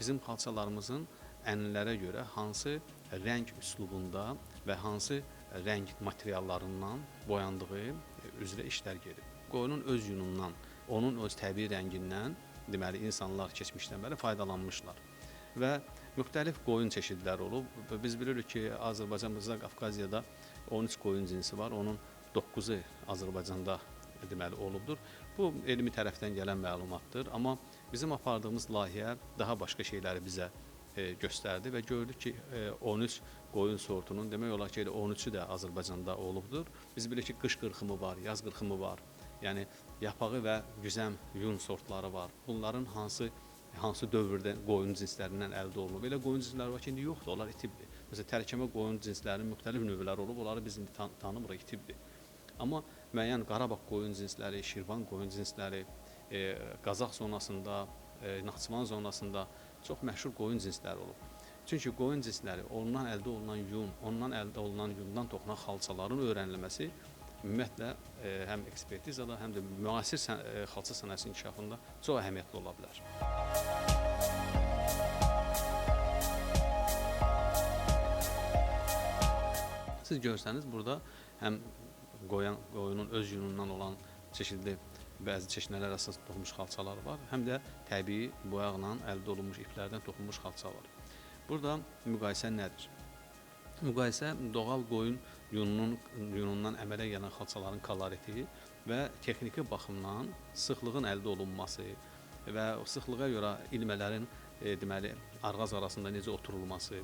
bizim xalçalarımızın ənillərə görə hansı rəng üslubunda və hansı rəng materiallarından boyandığı üzrə işlər gedir. Qoyunun öz yunundan, onun öz təbii rəngindən deməli insanlar keçmişdən bəri faydalanmışlar. Və müxtəlif qoyun çeşidləri olub. Biz bilirik ki, Azərbaycanımızda, Qafqaziyada 13 qoyun cinsi var. Onun 9-u Azərbaycanda deməli olubdur. Bu elmi tərəfdən gələn məlumatdır, amma bizim apardığımız layihə daha başqa şeyləri bizə e, göstərdi və gördük ki, e, 13 qoyun sortunun demək olar ki, elə 13-ü də Azərbaycanda olubdur. Biz bilirik ki, qış qırxımı var, yaz qırxımı var. Yəni yapağı və güzəm yun sortları var. Bunların hansı hansı dövrdə qoyun cinslərindən əldə olunub. Elə qoyun cinsləri var ki, indi yoxdur, onlar itibdir. Məsələn, tərəkəmə qoyun cinslərinin müxtəlif növləri olub, onları biz indi tan tanımırıq, itibdir. Amma müəyyən Qarabağ qoyun cinsləri, Şirvan qoyun cinsləri, Qazax zonasında, e, Naxçıvan zonasında çox məşhur qoyun cinsləri olub. Çünki qoyun cinsləri ondan əldə olunan yun, ondan əldə olunan yundan toxunan xalçaların öyrənilməsi ümumiyyətlə e, həm ekspertizada, həm də müasir sən, e, xalça sənayesinin inkişafında çox əhəmiyyətli ola bilər. Siz görsəniz burada həm qoyan qoyunun öz yunundan olan çeşidli bəzi çeşidlər əsas toxunmuş xalçalar var, həm də təbii boyaqla əldə olunmuş iplərdən toxunmuş xalça var. Burada müqayisə nədir? Müqayisə doğal qoyun yununun yunundan əmələ gələn xalçaların koloriti və texniki baxımdan sıxlığın əldə olunması və sıxlığa görə ilmələrin e, deməli arğaz arasında necə oturulması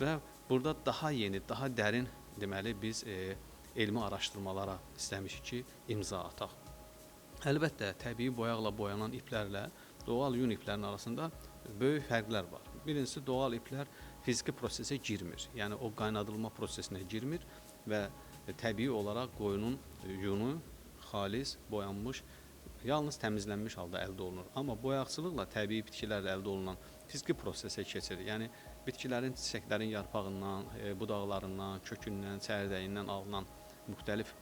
və burada daha yeni, daha dərin deməli biz e, elmi araşdırmalara istəmişik ki, imza ataq. Əlbəttə, təbii boyaqla boyanan iplərlə doğal yun iplərinin arasında böyük fərqlər var. Birincisi doğal iplər fiziki prosesə girmir. Yəni o qaynadılma prosesinə girmir və təbii olaraq qoyunun yunu xalis, boyanmış, yalnız təmizlənmiş halda əldə olunur. Amma boyaqçılıqla təbii bitkilərlə əldə olunan fiziki prosesə keçir. Yəni bitkilərin çiçəklərin yarpağından, e, budaqlarından, kökündən, çəyirdəyindən alınan müxtəlif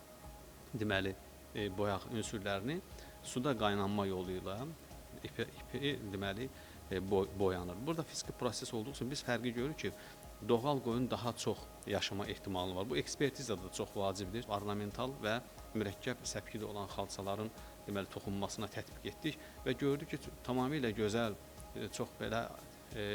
deməli e, boyaq ünsürlərini suda qaynanma yolu ilə ipi, ipi deməli e, boy, boyanır. Burada fiziki proses olduğu üçün biz fərqi görürük ki, doğal qoyun daha çox yaşama ehtimalı var. Bu ekspertizada da çox vacibdir. Ornamental və mürəkkəb səpkili olan xalçaların deməli toxunmasına tətbiq etdik və gördük ki, tamamilə gözəl, e, çox belə e,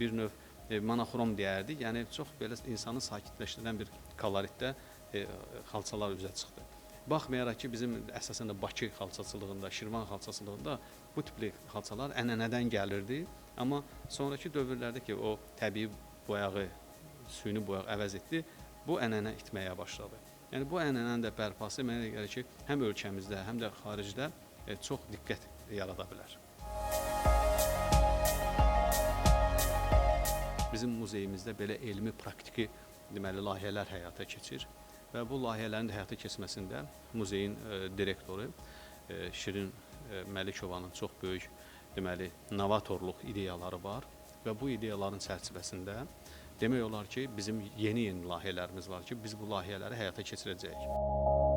bir növ e, monoxrom deyərdik. Yəni çox belə insanı sakitləşdirən bir koloritdə e, xalçalar üzə çıxdı. Baxmayaraq ki, bizim əsasən də Bakı xalçaçılığında, Şirvan xalçaçılığında bu tipli xalçalar ənənədən gəlirdi. Amma sonrakı dövrlərdə ki, o təbii boyağı, süni boyaq əvəz etdi, bu ənənə itməyə başladı. Yəni bu ənənənin də bərpası mənə gəlir ki, həm ölkəmizdə, həm də xaricdə e, çox diqqət yarada bilər. Bizim muzeyimizdə belə elmi, praktiki deməli layihələr həyata keçir və bu layihələrin də həyata keçməsində muzeyin e, direktoru e, Şirin e, Məlikovanın çox böyük deməli novatorluq ideyaları var və bu ideyaların çərçivəsində demək olar ki, bizim yeni-yeni layihələrimiz var ki, biz bu layihələri həyata keçirəcəyik.